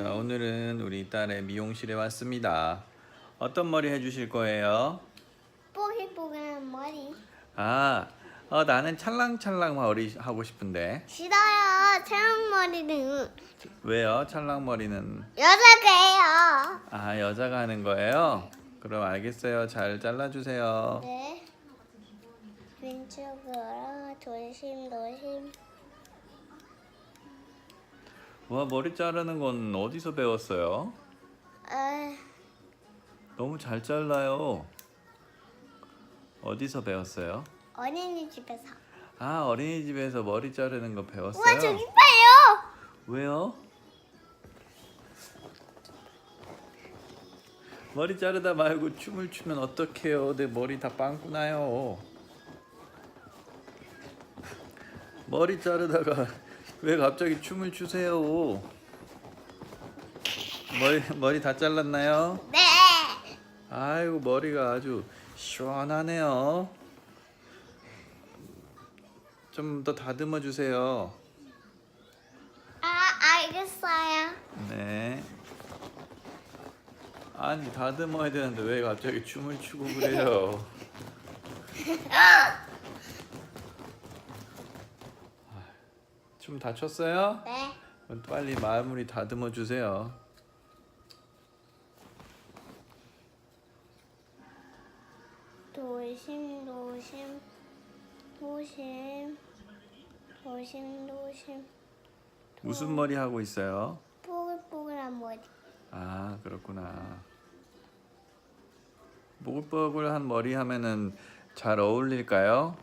자, 오늘은 우리 딸의 미용실에 왔습니다. 어떤 머리 해주실 거예요? 뽀글뽀글한 머리. 아, 어, 나는 찰랑찰랑 머리 하고 싶은데. 싫어요. 체형 머리는 왜요? 찰랑 머리는 여자가예요. 아 여자가 하는 거예요? 그럼 알겠어요. 잘 잘라주세요. 네. 왼쪽으로 조심 조심. 와 머리 자르는 건 어디서 배웠어요? 아, 너무 잘 잘라요. 어디서 배웠어요? 어린이집에서. 아 어린이집에서 머리 자르는 거 배웠어요? 우와 저기 봐요. 왜요? 머리 자르다 말고 춤을 추면 어떡해요? 내 머리 다 빵꾸 나요. 머리 자르다가 왜 갑자기 춤을 추세요? 머리 머리 다 잘랐나요? 네. 아이고 머리가 아주 시원하네요. 좀 더 다듬어 주세요. 아 알겠어요. 네. 아니 다듬어야 되는데 왜 갑자기 춤을 추고 그래요? 춤다 췄어요? 네. 그럼 빨리 마무리 다듬어 주세요. 조심 조심 조심 조심 조심. 무슨 머리 하고 있어요? 뽀글뽀글한 머리. 아 그렇구나. 보글보글한 머리 하면은 잘 어울릴까요?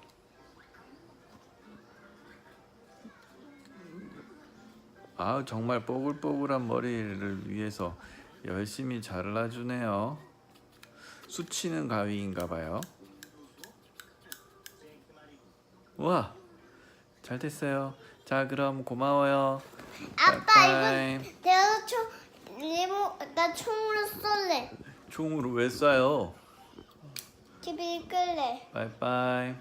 아 정말 뽀글뽀글한 머리를 위해서 열심히 잘라주네요. 수치는 가위인가 봐요. 우와 잘 됐어요. 자 그럼 고마워요. 아빠. 이거 내가 총 리모 나 총으로 쏠래. 총으로 왜 쏴요? 집에 끌래. 바이바이.